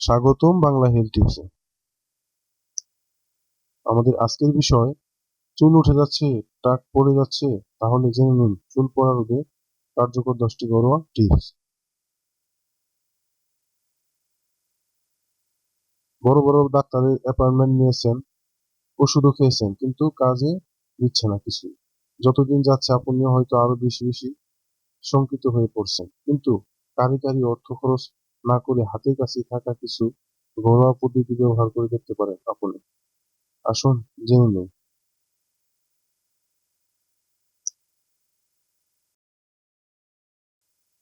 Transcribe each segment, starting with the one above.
স্বাগতম বাংলা হেলথ টিপসে আমাদের আজকের বিষয়, চুল উঠে যাচ্ছে, টাক পড়ে যাচ্ছে, তাহলে জেনে নিন চুল পড়া রোধে কার্যকর দশটি ঘরোয়া টিপস বড় বড় ডাক্তারের অ্যাপয়েন্টমেন্ট নিয়েছেন, ওষুধও খেয়েছেন, কিন্তু কাজে দিচ্ছে না কিছু। যতদিন যাচ্ছে আপনিও হয়তো আরও বেশি বেশি শঙ্কিত হয়ে পড়ছেন। কিন্তু কারি কারি অর্থ খরচ না করে হাতের কাছে থাকা কিছু ঘরোয়া পদ্ধতি ব্যবহার করে দেখতে পারেন আপনি। আসুন জেনে নিন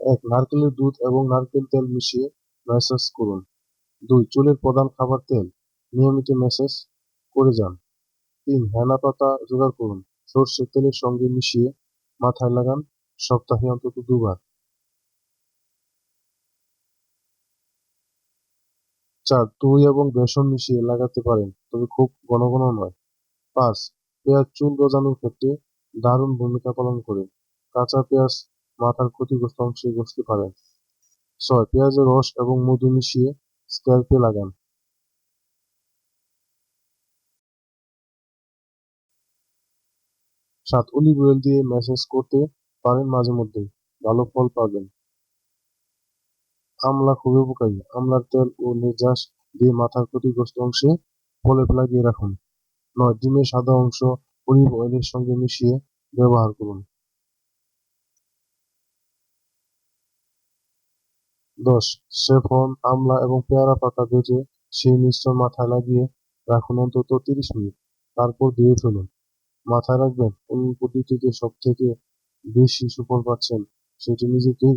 এক, নারকেলের দুধ এবং নারকেল তেল মিশিয়ে ম্যাসাজ করুন। দুই, চুলের প্রধান খাবার তেল। নিয়মিত ম্যাসাজ করে যান। তিন, হেনা পাতা জোগাড় করুন। সর্ষের তেলের সঙ্গে মিশিয়ে মাথায় লাগান। সপ্তাহে অন্তত দুবার। চার দই এবং বেসন মিশিয়ে লাগাতে পারেন, তবে খুব ঘন ঘন নয়। পাঁচ, পেঁয়াজ চুল গজানোর ক্ষেত্রে দারুণ ভূমিকা পালন করে। কাঁচা পেঁয়াজ মাথার ক্ষতিগ্রস্ত অংশে ঘষতে পারেন। ছয়, পেঁয়াজের রস এবং মধু মিশিয়ে স্ক্যাল্পে লাগান। সাত, অলিভ অয়েল দিয়ে ম্যাসেজ করতে পারেন মাঝে মধ্যে ভালো ফল পাবেন। আমলা খুবই উপকারী। আমলার তেল ও নির্যাস দিয়ে মাথার ক্ষতিগ্রস্ত অংশে প্রলেপ লাগিয়ে রাখুন। নয়, ডিমের সাদা অংশ অলিভ অয়েলের সঙ্গে মিশিয়ে ব্যবহার করুন। দশ সেফন আমলা এবং পেয়ারা পাতা ভেজে সেই মিশ্রণ মাথায় লাগিয়ে রাখুন অন্তত তিরিশ মিনিট। তারপর ধুয়ে ফেলুন। মাথায় রাখবেন কোন পদ্ধতিতে সব থেকে বেশি সুফল পাচ্ছেন, সেটি নিজেকেই